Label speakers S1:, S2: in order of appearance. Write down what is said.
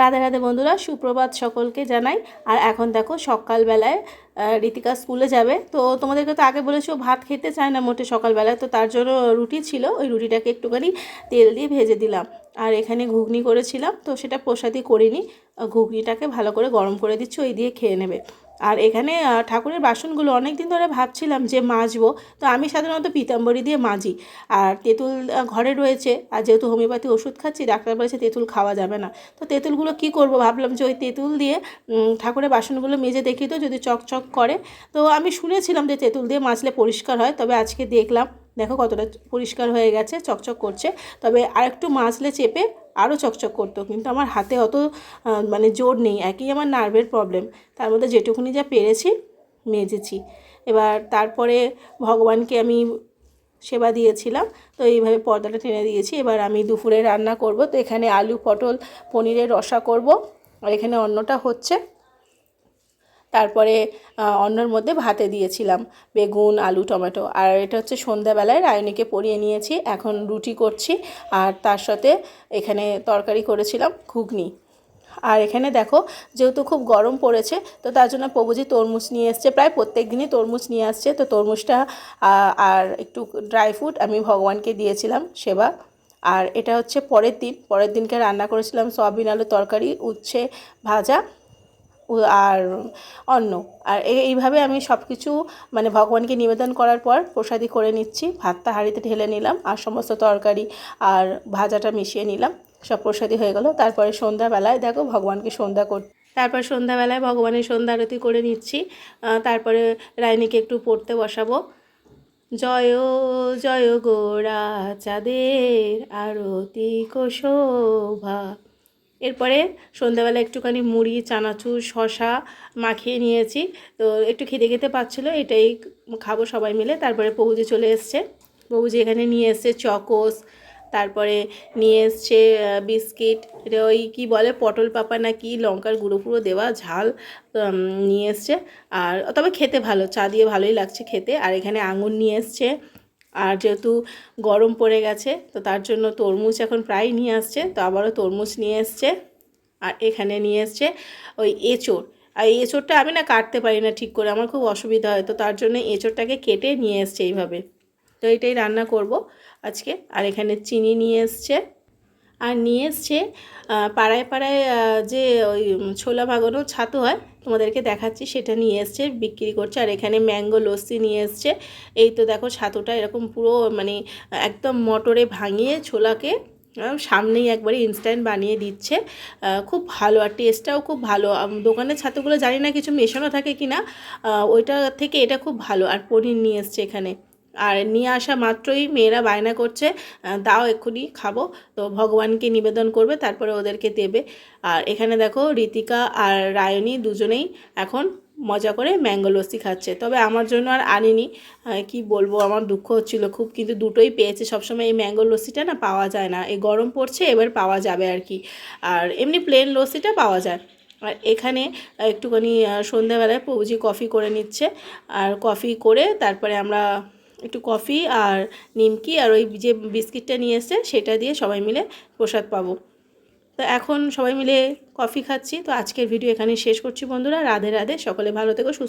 S1: রাধে রাধে বন্ধুরা, সুপ্রভাত সকলকে জানাই। আর এখন দেখো, সকালবেলায় রীতিকা স্কুলে যাবে। তো তোমাদেরকে তো আগে বলেছি, ও ভাত খেতে চায় না মোটে সকালবেলায়। তো তার জন্য রুটি ছিল, ওই রুটিটাকে একটুখানি তেল দিয়ে ভেজে দিলাম। আর এখানে ঘুগনি করেছিলাম, তো সেটা প্রসাদই করিনি। ঘুগনিটাকে ভালো করে গরম করে দিচ্ছি, ওই দিয়ে খেয়ে নেবে। আর এখানে ঠাকুরের বাসনগুলো অনেক দিন ধরে ভাবছিলাম যে মাজবো, তো আমি সাধারণত পীতাম্বরী দিয়ে মাজি। আর তেঁতুল ঘরে রয়েছে, আর যেহেতু হোমিওপ্যাথি ওষুধ খাচ্ছি, ডাক্তার বলেছে তেঁতুল খাওয়া যাবে না। তো তেঁতুলগুলো কি করব ভাবলাম যে ওই তেঁতুল দিয়ে ঠাকুরের বাসনগুলো মেজে দেখি তো, যদি চকচক করে। তো আমি শুনেছিলাম যে তেঁতুল দিয়ে মাজলে পরিষ্কার হয়, তবে আজকে দেখলাম দেখো কতটা পরিষ্কার হয়ে গেছে, চকচক করছে। তবে আরেকটু মাজলে চেপে আরও চকচক করতো, কিন্তু আমার হাতে অত মানে জোর নেই, একই আমার নার্ভের প্রবলেম তার মধ্যে যেটুকুনি যা পেরেছি, মেজেছি। এবার তারপরে ভগবানকে আমি সেবা দিয়েছিলাম, তো এইভাবে পর্দাটা টেনে দিয়েছি। এবার আমি দুপুরে রান্না করব, তো এখানে আলু, পটল, পনিরের রসা করব, আর এখানে অন্নটা হচ্ছে। তারপরে অন্যর মধ্যে ভাতে দিয়েছিলাম, বেগুন, আলু, টমেটো। আর এটা হচ্ছে সন্ধ্যাবেলায় রায়নিকে পরিয়ে নিয়েছি, এখন রুটি করছি, আর তার সাথে এখানে তরকারি করেছিলাম ঘুগনি। আর এখানে দেখো, যেহেতু খুব গরম পড়েছে, তো তার জন্য প্রভুজি তরমুজ নিয়ে এসছে, প্রায় প্রত্যেক দিনই তরমুজ নিয়ে আসছে। তো তরমুজটা আর একটু ড্রাই ফ্রুট আমি ভগবানকে দিয়েছিলাম সেবা। আর এটা হচ্ছে পরের দিন, পরের দিনকে রান্না করেছিলাম সয়াবিন আলু তরকারি, উচ্ছে ভাজা। আর অন্ন। আর এই- এইভাবে আমি সব কিছু মানে ভগবানকে নিবেদন করার পর প্রসাদি করে নিচ্ছি। ভাতটা হাঁড়িতে ঢেলে নিলাম আর সমস্ত তরকারি আর ভাজাটা মিশিয়ে নিলাম। সব প্রসাদি হয়ে গেল। তারপরে সন্ধ্যাবেলায় দেখো ভগবানকে সন্ধ্যা কর, তারপর সন্ধ্যাবেলায় ভগবানের সন্ধ্যা আরতি করে নিচ্ছি। তারপরে রায়নীকে একটু পড়তে বসাবো। জয় জয় গোরা চাঁদের আরতি শোভা। এরপরে সন্ধ্যাবেলা একটুখানি মুড়ি, চানাচুর শশা মাখিয়ে নিয়েছি। তো একটু খেতে খেতে পাচ্ছিলো, এটাই খাব সবাই মিলে। তারপরে পৌজি চলে এসছে। পৌজি এখানে নিয়ে এসছে চকোস, তারপরে নিয়ে এসছে বিস্কিট, এটা ওই কী বলে, পটল পাপা না কি, লঙ্কার গুঁড়ো ফুড়ো দেওয়া, ঝাল নিয়ে এসছে। আর, তবে খেতে ভালো, চা দিয়ে ভালোই লাগছে খেতে। আর এখানে আঙুর নিয়ে এসছে। আর যেহেতু গরম পড়ে গেছে, তো তার জন্য তরমুজ এখন প্রায় নিয়ে আসছে, তো আবারও তরমুজ নিয়ে এসছে আর এখানে নিয়ে এসছে ওই এঁচোড়। আর এঁচোড়টা আমি না কাটতে পারি না ঠিক করে, আমার খুব অসুবিধা হয়, তো তার জন্য এঁচোড়টাকে কেটে নিয়ে এসছে এইভাবে। তো এটাই রান্না করব আজকে। আর এখানে চিনি নিয়ে এসছে। আর নিয়ে এসছে পাড়ায় পাড়ায় যে ওই ছোলা ভাগানো ছাতু হয়, তোমাদেরকে দেখাচ্ছি, সেটা নিয়ে এসছে, বিক্রি করছে। আর এখানে ম্যাঙ্গো লস্যি নিয়ে এসছে। এই তো দেখো ছাতুটা এরকম পুরো মানে একদম মটরে ভাঙিয়ে ছোলাকে সামনেই একবারে ইনস্ট্যান্ট বানিয়ে দিচ্ছে। খুব ভালো, আর টেস্টটাও খুব ভালো। দোকানের ছাতুগুলো জানি না কিছু মেশানো থাকে কি না ওইটা থেকে এটা খুব ভালো। আর পনির নিয়ে এসছে এখানে। আর নিয়ে আসা মাত্রই মেয়েরা বায়না করছে দাও এক্ষুনি খাব। তো ভগবানকে নিবেদন করবে, তারপরে ওদেরকে দেবে। আর এখানে দেখো ঋতিকা আর রায়নী দুজনেই এখন মজা করে ম্যাঙ্গো লস্যি খাচ্ছে। তবে আমার জন্য আর আনিনি। কি বলব, আমার দুঃখ হচ্ছিল খুব। কিন্তু দুটোই পেয়েছে। সবসময় এই ম্যাঙ্গো লস্যিটা না পাওয়া যায় না। এই গরম পড়ছে, এবার পাওয়া যাবে আর কি। আর এমনি প্লেন লস্যিটা পাওয়া যায়। আর এখানে একটুখানি সন্ধ্যাবেলায় প্রভুজি কফি করে নিচ্ছে। আর কফি করে তারপরে আমরা একটু কফি আর নিমকি আর ওই যে বিস্কিটটা নিয়ে এসছে, সেটা দিয়ে সবাই মিলে প্রসাদ পাবো। তো এখন সবাই মিলে কফি খাচ্ছি। তো আজকের ভিডিও এখানে শেষ করছি বন্ধুরা। রাধে রাধে। সকলে ভালো থেকো, সুস্থ